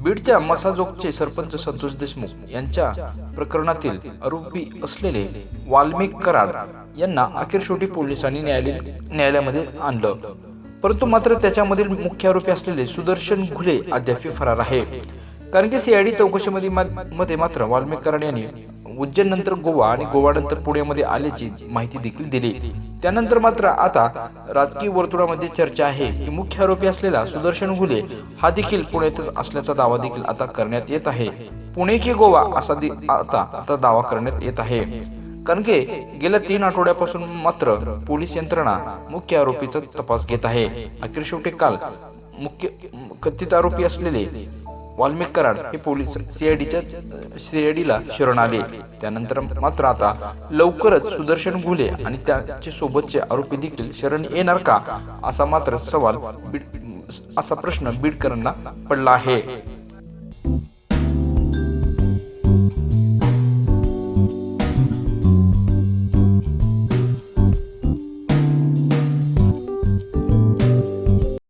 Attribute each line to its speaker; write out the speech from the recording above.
Speaker 1: बीडच्या मसाजोगचे सरपंच संतोष देशमुख यांच्या प्रकरणातील आरोपी असलेले वाल्मिक कराड यांना अखेर शेवटी पोलिसांनी न्यायालय न्यायालयामध्ये आणलं. परंतु मात्र त्याच्यामधील मुख्य आरोपी असलेले सुदर्शन घुले अद्याप फरार आहे. कारण की सीआयडी चौकशीमध्ये मध्ये मात्र वाल्मिक कराड यांनी उज्जैन नंतर गोवा आणि गोवा नंतर पुण्यामध्ये आल्याची माहिती देखील दिली. त्यानंतर मात्र आता राजकीय वर्तुळामध्ये चर्चा आहे की मुख्य आरोपी असलेला सुदर्शन घुले हा देखील पुण्यातच असल्याचा दावा देखील आता करण्यात येत आहे. पुणे की गोवा असा आता आता दावा करण्यात येत आहे. कारण की गेल्या तीन आठवड्यापासून मात्र पोलीस यंत्रणा मुख्य आरोपीचा तपास घेत आहे. अखेर शेवटी काल मुख्य कथित आरोपी असलेले वाल्मिक कराड हे पोलीस सीआयडीच्या सीआयडीला शरण आले. त्यानंतर मात्र आता लवकरच सुदर्शन घुले आणि त्याचे सोबतचे आरोपी देखील शरण येणार का? असा मात्र सवाल असा प्रश्न बीडकरांना पडला आहे.